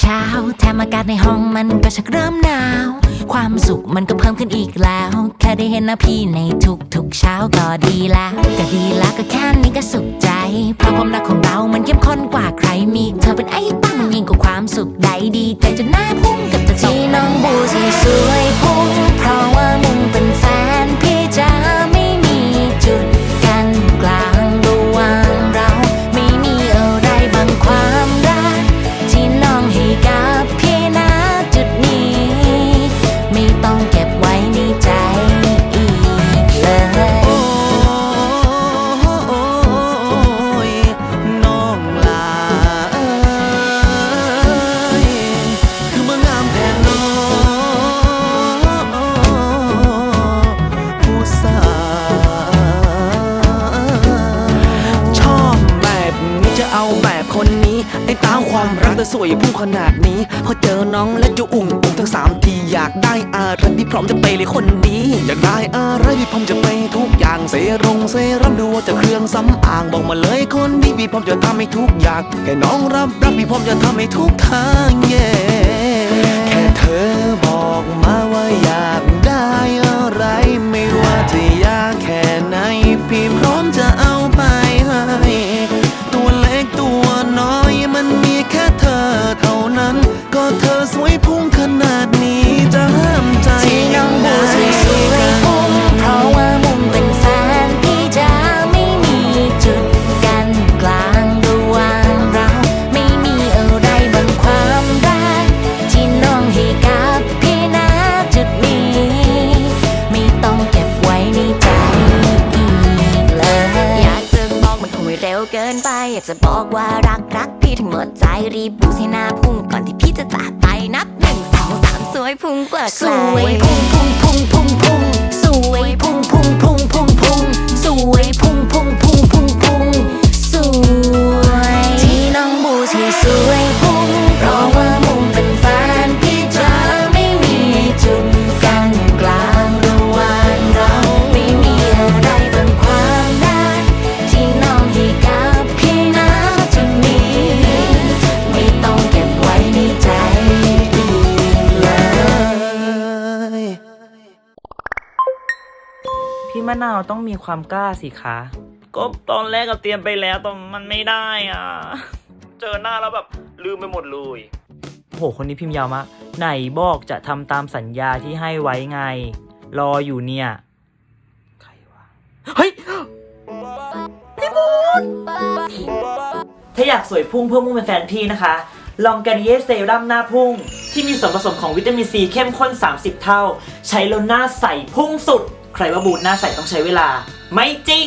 เช้า แถมอากาศในห้องมันก็ชักเริ่มหนาว ความสุขมันก็เพิ่มขึ้นอีกแล้ว แค่ได้เห็นหน้าพี่ในทุกๆเช้าก็ดีแล้วก็ดีแล้วก็แค่นี้ก็สุขใจ เพราะความรักของเรา มันเข้มข้นกว่าใครมี เธอเป็นไอ้ตั้งมันยิ่งกว่าความสุขใดดีใจจนหน้าพุ่งกับเธอที่น้องบูสีสวยพุ่งเพราะ เอาแบบคนนี้ไอ้ตามความรักแต่สวยพุ่งขนาดนี้ พอเจอน้องและจะอุ่งอุ่งทั้งสามทีอยากได้อะไรพี่พร้อมจะไปเลยคนดีอยากได้อะไรพี่พร้อมจะไปทุกอย่างเซรงเซรั่มดูว่าจะเครื่องสำอางบอกมาเลยคนดีพี่พร้อมจะทำให้ทุกอย่างแค่น้องรับรักพี่พร้อมจะทำให้ทุกทางเย่แค่เธอบอกมาว่า วเกินไป อยากจะบอกว่ารักรักพี่ทั้งหมดใจรีบบูสให้หน้าพุ่งก่อนที่พี่จะจากไปนับหนึ่งสองสามสวยพุ่งกว่าสวยพุ่งพุ่งพุ่งพุ่งพุ่งสวยพุ่งพุ่งพุ่งพุ่งพุ่งสวยพุ่ง มะนาวต้องมีความกล้าสิคะ ก็ตอนแรกก็เตรียมไปแล้วแต่มันไม่ได้อะ เจอหน้าแล้วแบบลืมไปหมดเลย โห คนนี้พิมพ์ยาวมากไหนบอกจะทำตามสัญญาที่ให้ไว้ไง รออยู่เนี่ย ใครวะ เฮ้ยพี่บูนถ้าอยากสวยพุ่งเพื่อมุ่งเป็นแฟนพี่นะคะลองการิเย่เซรั่มหน้าพุ่ง ที่มีส่วนผสมของวิตามินซีเข้มข้น 30 เท่า ใช้แล้วหน้าใสพุ่งสุด ใครว่าบูทหน้าใสต้องใช้เวลา ไม่จริง